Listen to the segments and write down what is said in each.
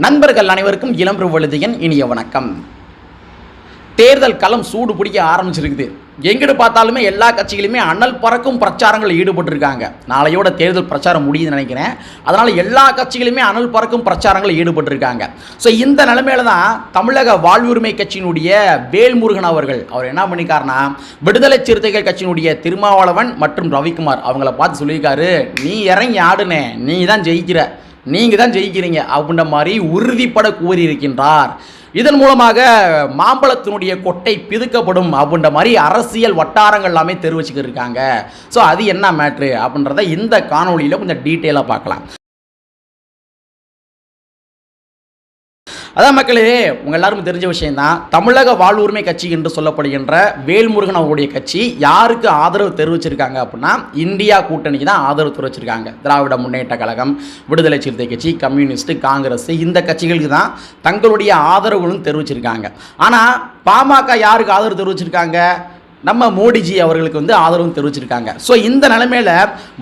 நண்பர்கள் அனைவருக்கும் இளம் வழுதியன் இனிய வணக்கம். தேர்தல் களம் சூடு பிடிக்க ஆரம்பிச்சிருக்குது. எங்கிட்டு பார்த்தாலுமே எல்லா கட்சிகளுமே அனல் பறக்கும் பிரச்சாரங்களில் ஈடுபட்டிருக்காங்க. நாளையோட தேர்தல் பிரச்சாரம் முடியுதுன்னு நினைக்கிறேன். அதனால் எல்லா கட்சிகளுமே அனல் பறக்கும் பிரச்சாரங்களில் ஈடுபட்டிருக்காங்க. ஸோ இந்த நிலைமையில தான் தமிழக வாழ்வுரிமை கட்சியினுடைய வேல்முருகன் அவர்கள் அவர் என்ன பண்ணிக்காருனா விடுதலை சிறுத்தைகள் கட்சியினுடைய திருமாவளவன் மற்றும் ரவிக்குமார் அவங்கள பார்த்து சொல்லியிருக்காரு நீ இறங்கி ஆடுனே நீ தான் ஜெயிக்கிற. நீங்கள் தான் ஜெயிக்கிறீங்க அப்படின்ற மாதிரி உறுதிப்பட கூறியிருக்கின்றார். இதன் மூலமாக மாம்பழத்தினுடைய கொட்டை பிதுக்கப்படும் அப்படின்ற மாதிரி அரசியல் வட்டாரங்கள் எல்லாமே தெரிவிச்சுக்கிட்டு இருக்காங்க. ஸோ அது என்ன மேட்ரு அப்படின்றத இந்த காணொலியில் கொஞ்சம் டீட்டெயிலாக பார்க்கலாம். அதான் மக்களே உங்கள் எல்லாருக்கும் தெரிஞ்ச விஷயம்தான். தமிழக வாழ்வுரிமை கட்சி என்று சொல்லப்படுகின்ற வேல்முருகன் அவருடைய கட்சி யாருக்கு ஆதரவு தெரிவிச்சிருக்காங்க அப்படின்னா இந்தியா கூட்டணிக்கு தான் ஆதரவு தெரிவிச்சிருக்காங்க. திராவிட முன்னேற்ற கழகம் விடுதலை சிறுத்தை கட்சி கம்யூனிஸ்ட் காங்கிரஸ் இந்த கட்சிகளுக்கு தான் தங்களுடைய ஆதரவுகளும் தெரிவிச்சிருக்காங்க. ஆனால் பாமக யாருக்கு ஆதரவு தெரிவிச்சிருக்காங்க? நம்ம மோடிஜி அவர்களுக்கு வந்து ஆதரவு தெரிவிச்சிருக்காங்க. ஸோ இந்த நிலைமையில்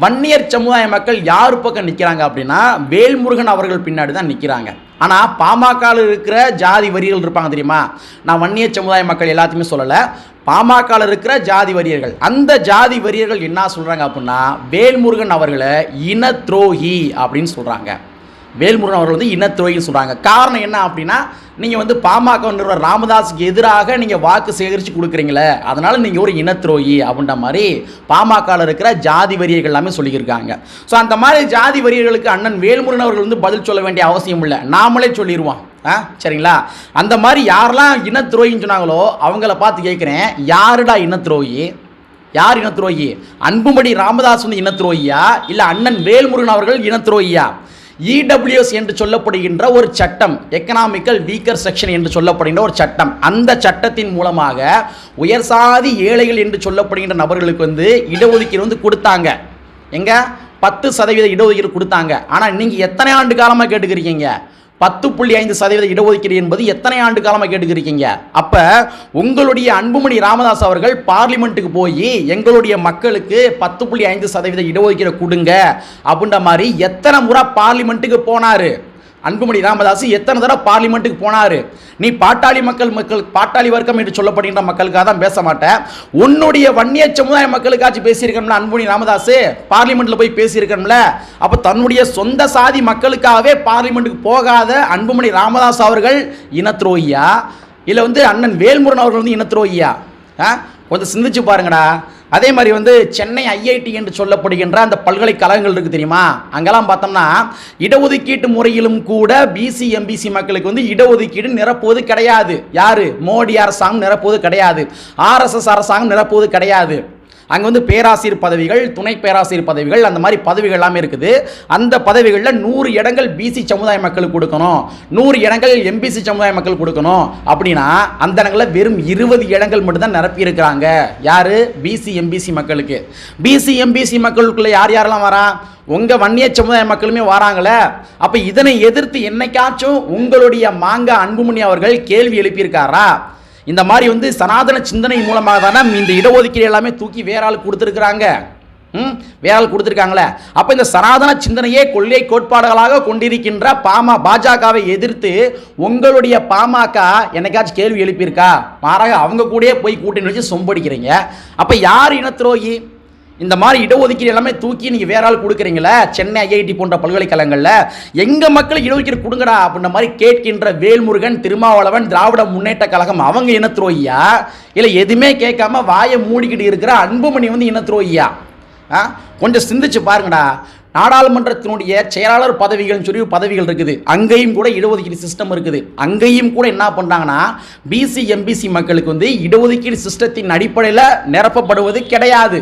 வன்னியர் சமுதாய மக்கள் யார் பக்கம் நிற்கிறாங்க அப்படின்னா வேல்முருகன் அவர்கள் பின்னாடி தான் நிற்கிறாங்க ஆனால் பாமகவில் இருக்கிற ஜாதி வரிகள் இருப்பாங்க தெரியுமா? நான் வன்னியர் சமுதாய மக்கள் எல்லாத்தையுமே சொல்லலை. பாமகவில் இருக்கிற ஜாதி வரியர்கள். அந்த ஜாதி வரியர்கள் என்ன சொல்கிறாங்க அப்படின்னா வேல்முருகன் அவர்களை இன துரோகி அப்படின்னு சொல்கிறாங்க வேல்முருகன் அவர்கள் வந்து இனத்துறையில் சொல்கிறாங்க காரணம் என்ன அப்படின்னா நீங்கள் வந்து பாமக நிறுவனர் ராமதாஸுக்கு எதிராக நீங்கள் வாக்கு சேகரித்து கொடுக்குறீங்களே அதனால் நீங்கள் ஒரு இனத்துரோகி அப்படின்ற மாதிரி பாமகவில் இருக்கிற ஜாதி வரியர்கள் எல்லாமே சொல்லியிருக்காங்க. ஸோ அந்த மாதிரி ஜாதி வரியர்களுக்கு அண்ணன் வேல்முருகன் அவர்கள் வந்து பதில் சொல்ல வேண்டிய அவசியம் இல்லை. நாமளே சொல்லிடுவோம் ஆ சரிங்களா? அந்த மாதிரி யாரெல்லாம் இனத்துரோகின்னு சொன்னாங்களோ அவங்கள பார்த்து கேட்குறேன் யாருடா இனத்துரோகி? யார் இனத்துரோகி? அன்புமணி ராமதாஸ் வந்து இனத்துரோகியா? இல்லை அண்ணன் வேல்முருகன் அவர்கள் இனத்துரோகியா? இடபிள்யூஎஸ் என்று சொல்லப்படுகின்ற ஒரு சட்டம் எக்கனாமிக்கல் வீக்கர் செக்ஷன் என்று சொல்லப்படுகின்ற ஒரு சட்டம். அந்த சட்டத்தின் மூலமாக உயர் சாதி ஏழைகள் என்று சொல்லப்படுகின்ற நபர்களுக்கு வந்து இடஒதுக்கீடு வந்து கொடுத்தாங்க. எங்க? பத்து சதவீத இடஒதுக்கீடு கொடுத்தாங்க. ஆனால் நீங்கள் எத்தனை ஆண்டு காலமாக கேட்டுக்கிறீங்க பத்து புள்ளி ஐந்து சதவீத இடஒதுக்கீடு என்பது எத்தனை ஆண்டு காலமாக கேட்டுக்கிறீங்க அப்போ உங்களுடைய அன்புமணி ராமதாஸ் அவர்கள் பார்லிமெண்ட்டுக்கு போய் எங்களுடைய மக்களுக்கு பத்து புள்ளி ஐந்து சதவீத இடஒதுக்கீடு கொடுங்க அப்படின்ற மாதிரி எத்தனை முறை பார்லிமெண்ட்டுக்கு போனார்? அன்புமணி ராமதாஸ் எத்தனை தடவை பார்லிமெண்ட்டுக்கு போனார்? நீ பாட்டாளி மக்கள் மக்கள் பாட்டாளி வர்க்கம் என்று சொல்லப்படுகின்ற மக்களுக்காக தான் பேச மாட்டேன். உன்னுடைய வன்னிய சமுதாய மக்களுக்காச்சும் பேசியிருக்கணும்ல அன்புமணி ராமதாஸ் பார்லிமெண்ட்டில் போய் பேசியிருக்கணும்ல. அப்போ தன்னுடைய சொந்த சாதி மக்களுக்காகவே பார்லிமெண்ட்டுக்கு போகாத அன்புமணி ராமதாஸ் அவர்கள் இனத்துரோகியா இல்லை வந்து அண்ணன் வேல்முருகன் அவர்கள் வந்து இனத்துரோகியா ஆ? கொஞ்சம் சிந்திச்சு பாருங்கடா. அதே மாதிரி வந்து சென்னை ஐஐடி என்று சொல்லப்படுகின்ற அந்த பல்கலைக்கழகங்கள் இருக்குது தெரியுமா? அங்கெல்லாம் பார்த்தோம்னா இடஒதுக்கீட்டு முறையிலும் கூட பிசி எம்பிசி மக்களுக்கு வந்து இடஒதுக்கீடு நிரப்புவது கிடையாது. யாரு? மோடி அரசாங்கம் நிரப்புவது கிடையாது. ஆர்எஸ்எஸ் அரசாங்கம் நிரப்புவது கிடையாது. அங்கே வந்து பேராசிரியர் பதவிகள் துணை பேராசிரியர் பதவிகள் அந்த மாதிரி பதவிகள் எல்லாமே இருக்குது. அந்த பதவிகளில் நூறு இடங்கள் பிசி சமுதாய மக்களுக்கு கொடுக்கணும். நூறு இடங்கள் எம்பிசி சமுதாய மக்கள் கொடுக்கணும். அப்படின்னா அந்த இடங்களில் வெறும் இருபது இடங்கள் மட்டும்தான் நிரப்பியிருக்கிறாங்க யார்? பிசி எம்பிசி மக்களுக்கு. பிசி எம்பிசி மக்களுக்குள்ளே யார் யாரெல்லாம் வரா? உங்கள் வன்னிய சமுதாய மக்களுமே வராங்களே. அப்போ இதனை எதிர்த்து என்னைக்காச்சும் உங்களுடைய மாங்கா அன்புமணி அவர்கள் கேள்வி எழுப்பியிருக்காரா? இந்த மாதிரி வந்து சனாதன சிந்தனை மூலமாக தானே இந்த இடஒதுக்கீடு எல்லாமே தூக்கி வேற ஆள் கொடுத்துருக்குறாங்க. ம்? வேற ஆள் கொடுத்துருக்காங்களே. அப்போ இந்த சனாதன சிந்தனையே கொள்கை கோட்பாடுகளாக கொண்டிருக்கின்ற பாமா பாஜகவை எதிர்த்து உங்களுடைய பாமக என்னைக்காச்சும் கேள்வி எழுப்பியிருக்கா? மாறாக அவங்க கூடயே போய் கூட்டணி வச்சு சொம்படிக்கிறீங்க. அப்போ யார் இனத்துரோகி இந்த மாதிரி இடஒதுக்கீடு எல்லாமே தூக்கி நீங்கள் வேற ஆள் கொடுக்குறீங்களே? சென்னை ஐஐடி போன்ற பல்கலைக்கழகங்களில். எங்கள் மக்களுக்கு இடஒதுக்கீடு கொடுங்கடா அப்படின்ற மாதிரி கேட்கின்ற வேல்முருகன் திருமாவளவன் திராவிட முன்னேற்ற கழகம் அவங்க இனத்துரோகியா இல்லை எதுவுமே கேட்காம வாயை மூடிக்கிட்டு இருக்கிற அன்புமணி வந்து இனத்துரோகியா ஆ? கொஞ்சம் சிந்திச்சு பாருங்கடா. நாடாளுமன்றத்தினுடைய செயலாளர் பதவிகள்னு சொல்லி பதவிகள் இருக்குது. அங்கேயும் கூட இடஒதுக்கீடு சிஸ்டம் இருக்குது. அங்கேயும் கூட என்ன பண்ணுறாங்கன்னா பிசி எம்பிசி மக்களுக்கு வந்து இடஒதுக்கீடு சிஸ்டத்தின் அடிப்படையில் நிரப்பப்படுவது கிடையாது.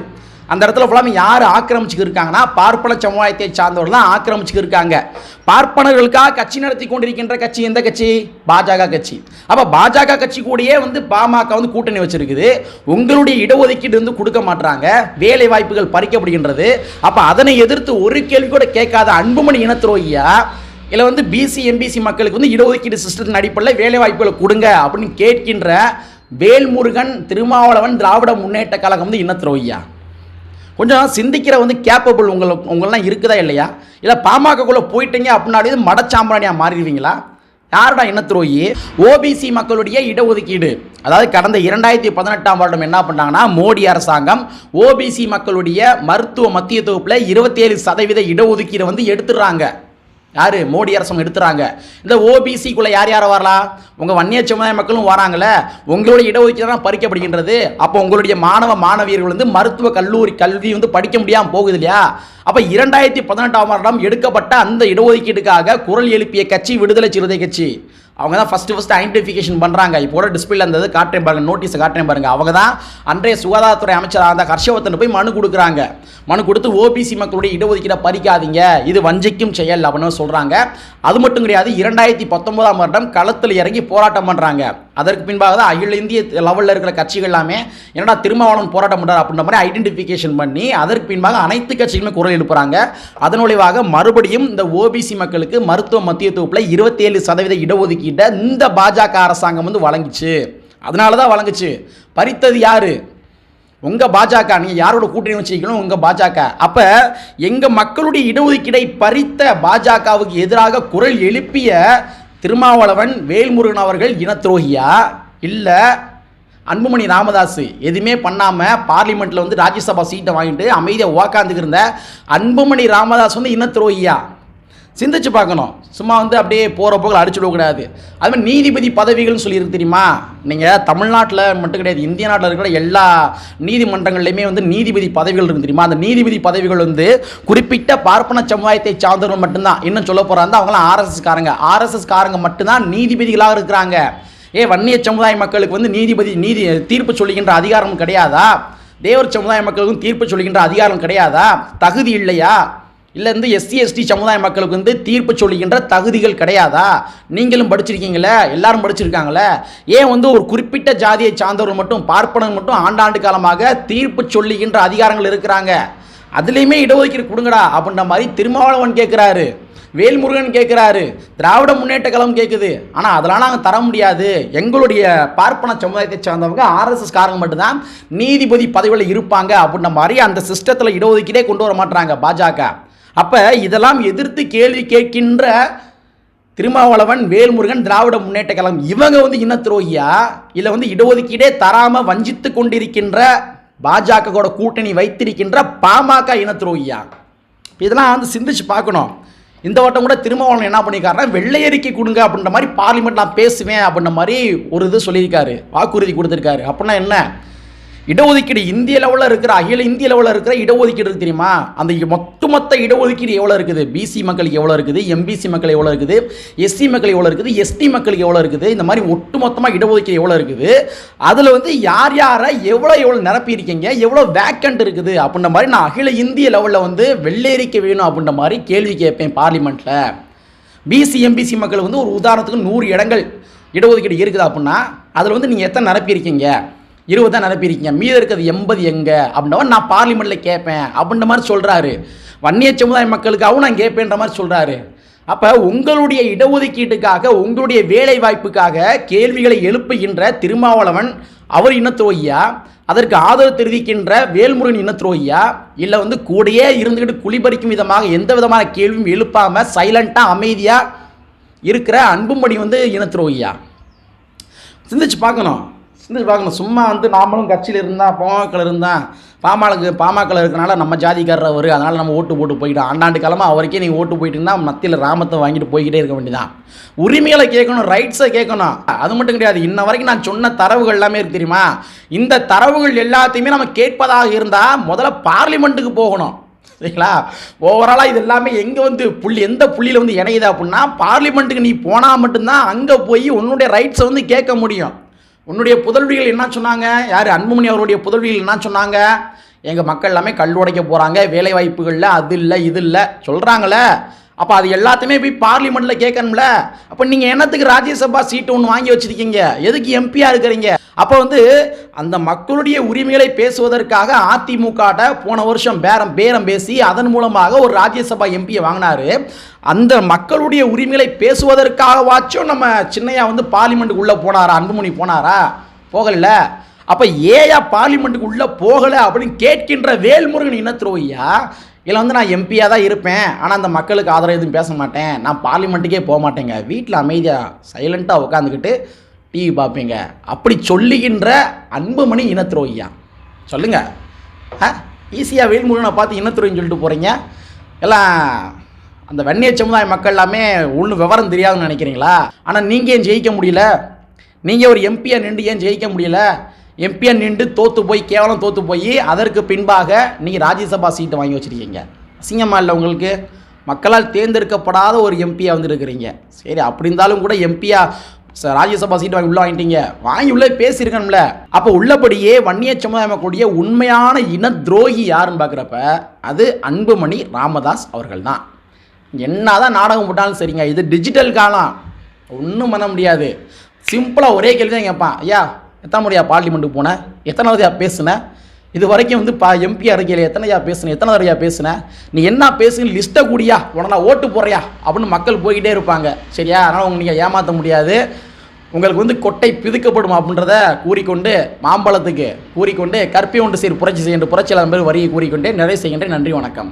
அந்த இடத்துல ஃபுல்லாமே யார் ஆக்கிரமிச்சுக்கு இருக்காங்கன்னா பார்ப்பன சமுதாயத்தை சார்ந்தவர்கள் தான் ஆக்கிரமிச்சுக்கு இருக்காங்க பார்ப்பனர்களுக்காக கட்சி நடத்தி கொண்டிருக்கின்ற கட்சி எந்த கட்சி? பாஜக கட்சி. அப்போ பாஜக கட்சி கூடயே வந்து பாமக வந்து கூட்டணி வச்சிருக்குது. உங்களுடைய இடஒதுக்கீடு வந்து கொடுக்க மாட்டாங்க வேலை வாய்ப்புகள் பறிக்கப்படுகின்றது. அப்போ அதனை எதிர்த்து ஒரு கேள்வி கூட கேட்காத அன்புமணி இனத்துரோகியா இல்லை வந்து பிசி எம்பிசி மக்களுக்கு வந்து இடஒதுக்கீடு சிஸ்டத்தின் அடிப்படையில் வேலை வாய்ப்புகளை கொடுங்க அப்படின்னு கேட்கின்ற வேல்முருகன் திருமாவளவன் திராவிட முன்னேற்ற கழகம் வந்து இனத்துரோகியா? கொஞ்சம் சிந்திக்கிற வந்து கேப்பபிள் உங்களை உங்களெலாம் இருக்குதா இல்லையா? இல்லை பாமகக்குள்ளே போயிட்டீங்க அப்படின்னாலே மடச்சாம்பிராணியாக மாறிடுவீங்களா? யாருடா இன துரோகி? ஓபிசி மக்களுடைய இடஒதுக்கீடு. அதாவது கடந்த இரண்டாயிரத்தி பதினெட்டாம் வருடம் என்ன பண்ணாங்கன்னா மோடி அரசாங்கம் ஓபிசி மக்களுடைய மருத்துவ மத்திய தொகுப்பில் இருபத்தேழு சதவீத இடஒதுக்கீடு வந்து எடுத்துடுறாங்க. யார்? மோடி அரசு எடுத்துறாங்க. இந்த ஓபிசிக்குள்ளே யார் யார் வரலாம் உங்கள் வன்னிய சமுதாய மக்களும் வராங்களே உங்களுடைய இடஒதுக்கீடு தான் பறிக்கப்படுகின்றது. அப்போ உங்களுடைய மாணவ மாணவியர்கள் வந்து மருத்துவ கல்லூரி கல்வி வந்து படிக்க முடியாமல் போகுது இல்லையா? அப்போ இரண்டாயிரத்தி பதினெட்டாம் வருடம் எடுக்கப்பட்ட அந்த இடஒதுக்கீட்டுக்காக குரல் எழுப்பிய கட்சி விடுதலை சிறுத்தை கட்சி. அவங்க தான் ஃபஸ்ட்டு ஃபஸ்ட்டு ஐடென்டிஃபிகேஷன் பண்ணுறாங்க இப்போ கூட டிஸ்பிளே இருந்தது காட்டுறேன் பாருங்கள் நோட்டீஸை காட்டுறேன் பாருங்கள் அவங்க தான் அன்றைய சுகாதாரத்துறை அமைச்சராக இருந்தால் ஹர்ஷவர்தன் போய் மனு கொடுக்குறாங்க. மனு கொடுத்து ஓபிசி மக்களுடைய இடஒதுக்கீடை பறிக்காதீங்க. இது வஞ்சிக்கும் செயல் அப்படின்னு சொல்கிறாங்க அது மட்டும் கிடையாது இரண்டாயிரத்தி பத்தொன்பதாம் வருடம் களத்தில் இறங்கி போராட்டம் பண்ணுறாங்க அதற்கு பின்பாக தான் அகில இந்திய லெவலில் இருக்கிற கட்சிகள் எல்லாமே என்னடா திருமாவளவன் போராட்டம் பண்ணுறாரு அப்படின்ற மாதிரி ஐடென்டிஃபிகேஷன் பண்ணி அதற்கு பின்பாக அனைத்து கட்சிகளுமே குரல் எழுப்புறாங்க. அதன் விளைவாக மறுபடியும் இந்த ஓபிசி மக்களுக்கு மருத்துவ மத்திய தொகுப்பில் இருபத்தேழு சதவீத கிட்ட இந்த பாஜக அரசாங்கம் வந்து வழங்கிச்சு. அதனால தான் வழங்குச்சு. பறித்தது யாரு? உங்கள் பாஜக நீங்கள் யாரோட கூட்டணி வச்சுக்கணும் உங்கள் பாஜக. அப்போ எங்கள் மக்களுடைய இடஒதுக்கீடை பறித்த பாஜகவுக்கு எதிராக குரல் எழுப்பிய திருமாவளவன் வேல்முருகன் அவர்கள் இனத்துரோகியா? இல்லை. அன்புமணி ராமதாஸ் எதுவுமே பண்ணாமல் பார்லிமெண்ட்டில் வந்து ராஜ்யசபா சீட்டை வாங்கிட்டு அமைதியாக உக்காந்துக்கிருந்த அன்புமணி ராமதாஸ் வந்து இனத்துரோகியா? சிந்திச்சு பார்க்கணும். சும்மா வந்து அப்படியே போகிற போக்கில் அடிச்சு விடக்கூடாது. அது மாதிரி நீதிபதி பதவிகள்னு சொல்லியிருக்கு தெரியுமா? நீங்கள் தமிழ்நாட்டில் மட்டும் கிடையாது இந்திய நாட்டில் இருக்கிற எல்லா நீதிமன்றங்கள்லையுமே வந்து நீதிபதி பதவிகள் இருக்கு தெரியுமா? அந்த நீதிபதி பதவிகள் வந்து குறிப்பிட்ட பார்ப்பன சமுதாயத்தை சார்ந்தவர்கள் மட்டும்தான். இன்னும் சொல்ல போகிறாங்க அவங்களாம் ஆர்எஸ்எஸ் காரங்க ஆர்எஸ்எஸ் காரங்க மட்டும்தான் நீதிபதிகளாக இருக்கிறாங்க. ஏ வன்னிய சமுதாய மக்களுக்கு வந்து நீதிபதி நீதி தீர்ப்பு சொல்லுகின்ற அதிகாரம் கிடையாதா? தேவர் சமுதாய மக்களுக்கும் தீர்ப்பு சொல்லுகின்ற அதிகாரம் கிடையாதா? தகுதி இல்லையா? இல்லை வந்து எஸ்சி எஸ்டி சமுதாய மக்களுக்கு வந்து தீர்ப்பு சொல்லுகின்ற தகுதிகள் கிடையாதா? நீங்களும் படிச்சிருக்கீங்களே? எல்லாரும் படிச்சிருக்காங்களே? ஏன் வந்து ஒரு குறிப்பிட்ட ஜாதியை சார்ந்தவர்கள் மட்டும் பார்ப்பனர் மட்டும் ஆண்டாண்டு காலமாக தீர்ப்பு சொல்லுகின்ற அதிகாரங்கள் இருக்கிறாங்க? அதுலேயுமே இடஒதுக்கீடு கொடுங்கடா அப்படின்ற மாதிரி திருமாவளவன் கேட்குறாரு. வேல்முருகன் கேட்குறாரு. திராவிட முன்னேற்ற கழகம் கேட்குது. ஆனால் அதெல்லாம் நாங்கள் தர முடியாது. எங்களுடைய பார்ப்பன சமுதாயத்தை சார்ந்தவங்க ஆர்எஸ்எஸ் காரங்க மட்டும்தான் நீதிபதி பதவியில் இருப்பாங்க அப்படின்ற மாதிரி அந்த சிஸ்டத்தில் இடஒதுக்கீடே கொண்டு வர மாட்டாங்க பாஜக. அப்போ இதெல்லாம் எதிர்த்து கேள்வி கேட்கின்ற திருமாவளவன் வேல்முருகன் திராவிட முன்னேற்ற கழகம் இவங்க வந்து இன துரோகியா? இல்லை வந்து இடஒதுக்கீடே தராமல் வஞ்சித்து கொண்டிருக்கின்ற பாஜக கூட கூட்டணி வைத்திருக்கின்ற பாமக இன துரோகியா? இதெல்லாம் வந்து சிந்திச்சு பார்க்கணும். இந்த வட்டம் கூட திருமாவளவன் என்ன பண்ணியிருக்காருன்னா வெள்ளையறிக்கை கொடுங்க அப்படின்ற மாதிரி பார்லிமெண்ட் நான் பேசுவேன் அப்படின்ற மாதிரி ஒரு இது சொல்லியிருக்காரு. வாக்குறுதி கொடுத்துருக்காரு. அப்படின்னா என்ன? இடஒதுக்கீடு இந்திய லெவலில் இருக்கிற அகில இந்திய லெவலில் இருக்கிற இடஒதுக்கீடு இருக்கு தெரியுமா? அந்த ஒட்டுமொத்த இடஒதுக்கீடு எவ்வளோ இருக்குது? பிசி மக்களுக்கு எவ்வளோ இருக்குது? எம்பிசி மக்கள் எவ்வளோ இருக்குது? எஸ்சி மக்கள் எவ்வளோ இருக்குது? எஸ்டி மக்களுக்கு எவ்வளோ இருக்குது? இந்த மாதிரி ஒட்டுமொத்தமாக இடஒதுக்கீடு எவ்வளோ இருக்குது? அதில் வந்து யார் யாரை எவ்வளோ எவ்வளோ நிரப்பியிருக்கீங்க எவ்வளோ வேக்கண்ட் இருக்குது? அப்படின்ற மாதிரி நான் அகில இந்திய லெவலில் வந்து வெள்ளேரிக்க வேணும் அப்படின்ற மாதிரி கேள்வி கேட்பேன் பார்லிமெண்ட்டில் பிசி எம்பிசி மக்கள் வந்து ஒரு உதாரணத்துக்கு நூறு இடங்கள் இடஒதுக்கீடு இருக்குது அப்படின்னா அதில் வந்து நீங்கள் எத்தனை நிரப்பியிருக்கீங்க இருபது தான் நிரப்பியிருக்கீங்க. மீதம் இருக்கிறது எண்பது எங்கே? அப்படின்ற நான் பார்லிமெண்ட்டில் கேட்பேன். அப்படின்ற மாதிரி சொல்கிறாரு வன்னிய சமுதாய மக்களுக்காகவும் நான் கேட்பேன்ற மாதிரி சொல்கிறாரு அப்போ உங்களுடைய இடஒதுக்கீட்டுக்காக உங்களுடைய வேலை வாய்ப்புக்காக கேள்விகளை எழுப்புகின்ற திருமாவளவன் அவர் இனத்துரோகியா அதற்கு ஆதரவு தெரிவிக்கின்ற வேல்முருகன் இனத்துரோகியா இல்லை வந்து கூடயே இருந்துக்கிட்டு குளிபறிக்கும் விதமாக எந்த விதமான கேள்வியும் எழுப்பாமல் சைலண்ட்டாக அமைதியாக இருக்கிற அன்புமணி வந்து இனத்துரோகியா சிந்திச்சு பார்க்கணும். சிந்திச்சு பார்க்கணும் சும்மா வந்து நாமளும் கட்சியில் இருந்தால் பாமகவில் இருந்தால் பாமாளுக்கு பாமகவில் இருக்கனால நம்ம ஜாதிக்காரர் அவர். அதனால் நம்ம ஓட்டு போட்டு போயிட்டோம். ஆண்டாண்டு காலமாக அவருக்கே நீங்கள் ஓட்டு போயிட்டு இருந்தால் மத்தியில் ராமத்தை வாங்கிட்டு போய்கிட்டே இருக்க வேண்டியதான் உரிமைகளை கேட்கணும் ரைட்ஸை கேட்கணும். அது மட்டும் கிடையாது. இன்ன வரைக்கும் நான் சொன்ன தரவுகள் எல்லாமே இருக்கு தெரியுமா? இந்த தரவுகள் எல்லாத்தையுமே நம்ம கேட்பதாக இருந்தால் முதல்ல பார்லிமெண்ட்டுக்கு போகணும். சரிங்களா? ஓவராலாக இது எல்லாமே எங்கே வந்து புள்ளி எந்த புள்ளியில் வந்து இணையுது அப்படின்னா பார்லிமெண்ட்டுக்கு நீ போனால் மட்டும்தான் அங்கே போய் உன்னுடைய ரைட்ஸை வந்து கேட்க முடியும். உன்னுடைய புதல்விகள் என்ன சொன்னாங்க? யார் அன்புமணி அவருடைய புதல்விகள் என்ன சொன்னாங்க? எங்கள் மக்கள் எல்லாமே கல் உடைக்க போகிறாங்க வேலை வாய்ப்புகளில் அது இல்லை இது இல்லை. சொல்கிறாங்களே அப்போ அது எல்லாத்தையுமே போய் பார்லிமெண்ட்டில் கேட்கணும்ல. அப்போ நீங்கள் என்னத்துக்கு ராஜ்யசபா சீட்டு ஒன்று வாங்கி வச்சிருக்கீங்க? எதுக்கு எம்பியாக இருக்கிறீங்க? அப்போ வந்து அந்த மக்களுடைய உரிமைகளை பேசுவதற்காக அதிமுகட்ட போன வருஷம் பேரம் பேரம் பேசி அதன் மூலமாக ஒரு ராஜ்யசபா எம்பியை வாங்கினாரு. அந்த மக்களுடைய உரிமைகளை பேசுவதற்காகவாச்சும் நம்ம சின்னையா வந்து பார்லிமெண்ட்டுக்கு உள்ளே போனாரா? அன்புமணி போனாரா? போகல. அப்போ ஏயா பார்லிமெண்ட்டுக்கு உள்ளே போகலை அப்படின்னு கேட்கின்ற வேல்முருகன் இனத்துரோகியா இதில் வந்து நான் எம்பியாக தான் இருப்பேன். ஆனால் அந்த மக்களுக்கு ஆதரவு எதுவும் பேச மாட்டேன். நான் பார்லிமெண்ட்டுக்கே போக மாட்டேங்க. வீட்டில் அமைதியாக சைலண்ட்டாக உட்காந்துக்கிட்டு டிவி பார்ப்பீங்க. அப்படி சொல்லுகின்ற அன்புமணி இனத்துரோகியா. சொல்லுங்க. ஆ? ஈஸியாக வேல்முருகனை பார்த்து இனத்துறைன்னு சொல்லிட்டு போகிறீங்க எல்லாம் அந்த வன்னிய சமுதாய மக்கள் எல்லாமே ஒன்றும் விவரம் தெரியாதுன்னு நினைக்கிறீங்களா? ஆனால் நீங்கள் ஏன் ஜெயிக்க முடியல? நீங்கள் ஒரு எம்பியாக நின்று ஏன் ஜெயிக்க முடியல? எம்பியாக நின்று தோற்று போய் கேவலம் தோற்று போய் அதற்கு பின்பாக நீங்கள் ராஜ்யசபா சீட்டை வாங்கி வச்சுருக்கீங்க. அசிங்கமாக இல்லை உங்களுக்கு? மக்களால் தேர்ந்தெடுக்கப்படாத ஒரு எம்பியாக வந்துருக்கிறீங்க. சரி அப்படி இருந்தாலும் கூட எம்பியா ராஜ்யசபா சீட் வாங்கி உள்ள வாங்கிட்டீங்க. வாங்கி உள்ள பேசியிருக்கணும்ல. அப்போ உள்ளபடியே வன்னிய சமுதாய மக்களுடைய உண்மையான இன துரோகி யாருன்னு பார்க்குறப்ப அது அன்புமணி ராமதாஸ் அவர்கள் தான் என்ன தான் நாடகம் போட்டாலும் சரிங்க இது டிஜிட்டல் காலம். ஒன்றும் பண்ண முடியாது. சிம்பிளாக ஒரே கேள்வி தான் கேட்பான். ஐயா எத்தனை முறையாக பார்லிமெண்ட்டுக்கு போனேன் எத்தனாவதுயா பேசுனேன் இது வரைக்கும் வந்து பா எம்பி அறிக்கையில் எத்தனையா பேசுனேன் எத்தனை தடவையா பேசுனேன் நீ என்ன பேசுன்னு லிஸ்ட்டை கூடியா? உடனே ஓட்டு போடுறியா? அப்படின்னு மக்கள் போய்கிட்டே இருப்பாங்க. சரியா? அதனால் உங்களை நீங்கள் ஏமாற்ற முடியாது. உங்களுக்கு வந்து கொட்டை பிதுக்கப்படும் அப்படின்றத கூறிக்கொண்டு மாம்பழத்துக்கு கூறிக்கொண்டு கற்பி ஒன்று சீர் புரட்சி செய்கின்ற புரட்சியாளர் பேர் வரியை கூறிக்கொண்டே நிறைவு செய்கின்றேன். நன்றி வணக்கம்.